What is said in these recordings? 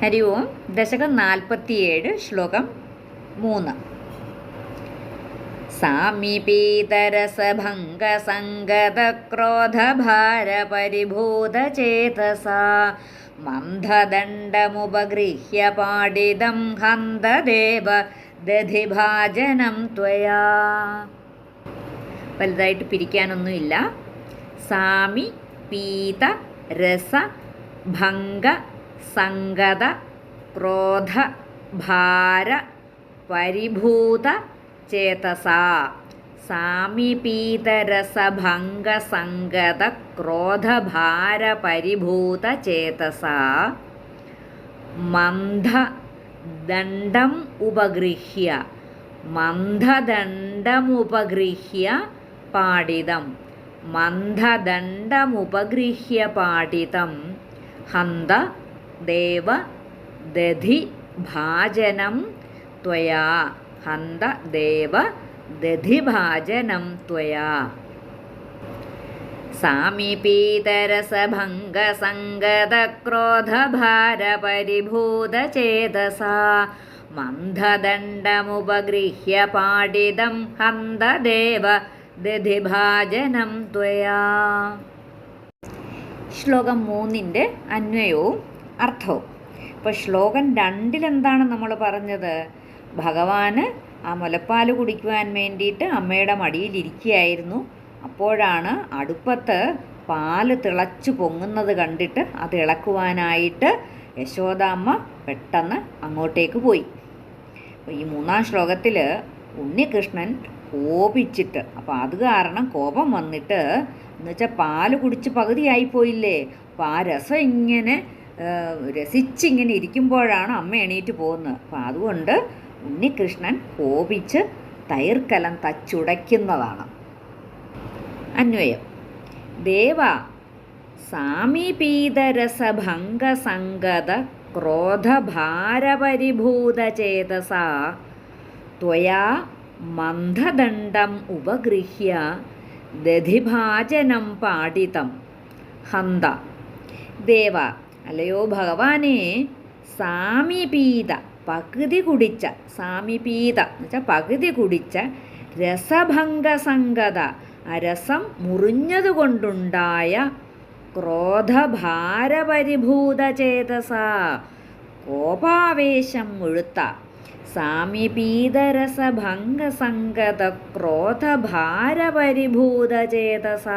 ഹരി ഓം ദശകം നാൽപ്പത്തിയേഴ് ശ്ലോകം മൂന്ന്. സാമീപീതരസഭംഗസംഗതക്രോധഭാരപരിഭൂതചേതസാ മന്ദദണ്ഡമുപഗൃഹ്യ പാടിതം ഹന്തദേവ ദധിഭാജനം ത്വയാ. വലുതായിട്ട് പിരിക്കാനൊന്നുമില്ല. സാമി പീത രസ ഭംഗ സംഗത ക്രോധ ഭാര പരിഭൂത ചേതസ. സാമീപീതരസഭംഗസംഗത ക്രോധഭാര പരിഭൂത ചേതസ. മന്ദദണ്ഡം ഉപഗൃഹ്യ. മന്ദദണ്ഡമുപഗൃഹ്യ പാടിതം. മന്ദദണ്ഡമുപഗൃഹ്യ പാടിതം. ഹന്ത ദേവ ദധി ഭാജനം ത്വയാ. ഹന്ത ദേവ ദധിഭാജനം ത്വയാ. സാമീപീതരസഭംഗസംഗതക്രോധഭാരപരിഭൂതചേതസാ. മന്ദദണ്ഡമുപഗൃഹ്യ പാടിതം ഹന്തദേവ ദധിഭാജനം ത്വയാ. ശ്ലോകം മൂന്നിന്റെ അന്വയവും അർത്ഥവും. ഇപ്പോൾ ശ്ലോകം രണ്ടിലെന്താണ് നമ്മൾ പറഞ്ഞത്? ഭഗവാന് ആ മുലപ്പാൽ കുടിക്കുവാൻ വേണ്ടിയിട്ട് അമ്മയുടെ മടിയിലിരിക്കുകയായിരുന്നു. അപ്പോഴാണ് അടുപ്പത്ത് പാൽ തിളച്ചു പൊങ്ങുന്നത് കണ്ടിട്ട് അത് ഇളക്കുവാനായിട്ട് യശോദാമ്മ പെട്ടെന്ന് അങ്ങോട്ടേക്ക് പോയി. അപ്പോൾ ഈ മൂന്നാം ശ്ലോകത്തിൽ ഉണ്ണികൃഷ്ണൻ കോപിച്ചിട്ട് അപ്പോൾ അത് കാരണം കോപം വന്നിട്ട് എന്നുവെച്ചാൽ പാൽ കുടിച്ച് പകുതിയായിപ്പോയില്ലേ അപ്പോൾ ആ രസം ഇങ്ങനെ രസിച്ചിങ്ങനെ ഇരിക്കുമ്പോഴാണ് അമ്മ എണീറ്റ് പോകുന്നത്. അപ്പം അതുകൊണ്ട് ഉണ്ണികൃഷ്ണൻ കോപിച്ച് തൈർക്കലം തച്ചുടയ്ക്കുന്നതാണ്. അന്വയം. ദേവ സാമീപീതരസഭംഗസംഗത ക്രോധഭാരപരിഭൂതചേതസ ത്വയാ മന്ദദണ്ഡം ഉപഗൃഹ്യ ദധിഭാജനം പാടിതം ഹന്ത. ദേവ അല്ലയോ ഭഗവാനെ? സാമിപീത പകുതി കുടിച്ച സാമിപീത എന്ന് വെച്ചാൽ പകുതി കുടിച്ച രസഭംഗസംഗത ആ രസം മുറിഞ്ഞതുകൊണ്ടുണ്ടായ ക്രോധഭാരപരിഭൂതചേതസ കോപാവേശം മുഴുത്ത സാമിപീതരസഭംഗസംഗത ക്രോധഭാരപരിഭൂതചേതസ.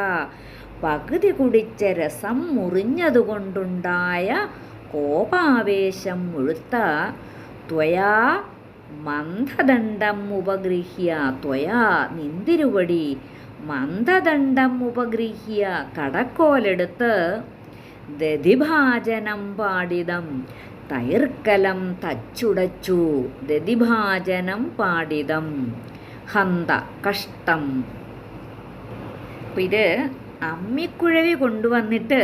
പകുതി കുടിച്ച രസം മുറിഞ്ഞതുകൊണ്ടുണ്ടായ കോപാവേശം മുഴുത്ത ത്വയാ മന്ദദണ്ഡം ഉപഗൃഹ്യ ത്വയാ നിന്തിരുവടി മന്ദദണ്ഡം ഉപഗൃഹ്യ കടക്കോലെടുത്ത് ദതിഭാജനം പാടിതം തൈർക്കലം തച്ചുടച്ചു ദതിഭാജനം പാടിതം. ഹന്ത കഷ്ടം. ഇത് അമ്മിക്കുഴവി കൊണ്ടുവന്നിട്ട്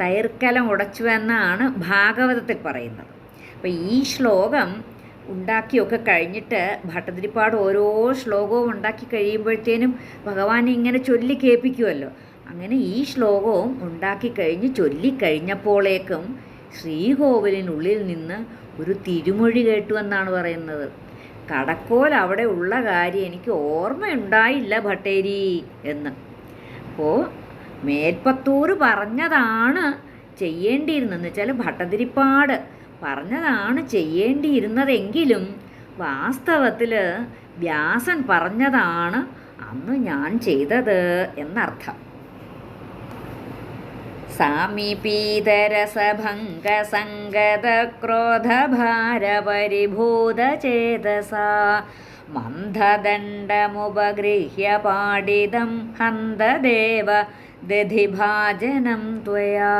തൈർക്കലം ഉടച്ചു എന്നാണ് ഭാഗവതത്തിൽ പറയുന്നത്. അപ്പോൾ ഈ ശ്ലോകം ഉണ്ടാക്കിയൊക്കെ കഴിഞ്ഞിട്ട് ഭട്ടതിരിപ്പാട് ഓരോ ശ്ലോകവും ഉണ്ടാക്കി കഴിയുമ്പോഴത്തേനും ഭഗവാൻ ഇങ്ങനെ ചൊല്ലി കേൾപ്പിക്കുമല്ലോ അങ്ങനെ ഈ ശ്ലോകവും ഉണ്ടാക്കി കഴിഞ്ഞ് ചൊല്ലിക്കഴിഞ്ഞപ്പോഴേക്കും ശ്രീകോവിലിനുള്ളിൽ നിന്ന് ഒരു തിരുമൊഴി കേട്ടു എന്നാണ് പറയുന്നത്. കടക്കോൽ അവിടെ ഉള്ള കാര്യം എനിക്ക് ഓർമ്മയുണ്ടായില്ല ഭട്ടേരി എന്ന്. അപ്പോൾ മേൽപ്പത്തൂർ പറഞ്ഞതാണ് ചെയ്യേണ്ടിയിരുന്നതെന്ന് വെച്ചാൽ ഭട്ടതിരിപ്പാട് പറഞ്ഞതാണ് ചെയ്യേണ്ടിയിരുന്നതെങ്കിലും വാസ്തവത്തിൽ വ്യാസൻ പറഞ്ഞതാണ് അന്ന് ഞാൻ ചെയ്തത് എന്നർത്ഥം. സാമീപീതരസഭംഗസംഗതക്രോധഭാരപരിഭൂതചേതസാ മന്ദദണ്ഡമുപഗൃഹ്യ പാടിതം ഹന്തദേവ ദധിഭാജനം ത്വയാ.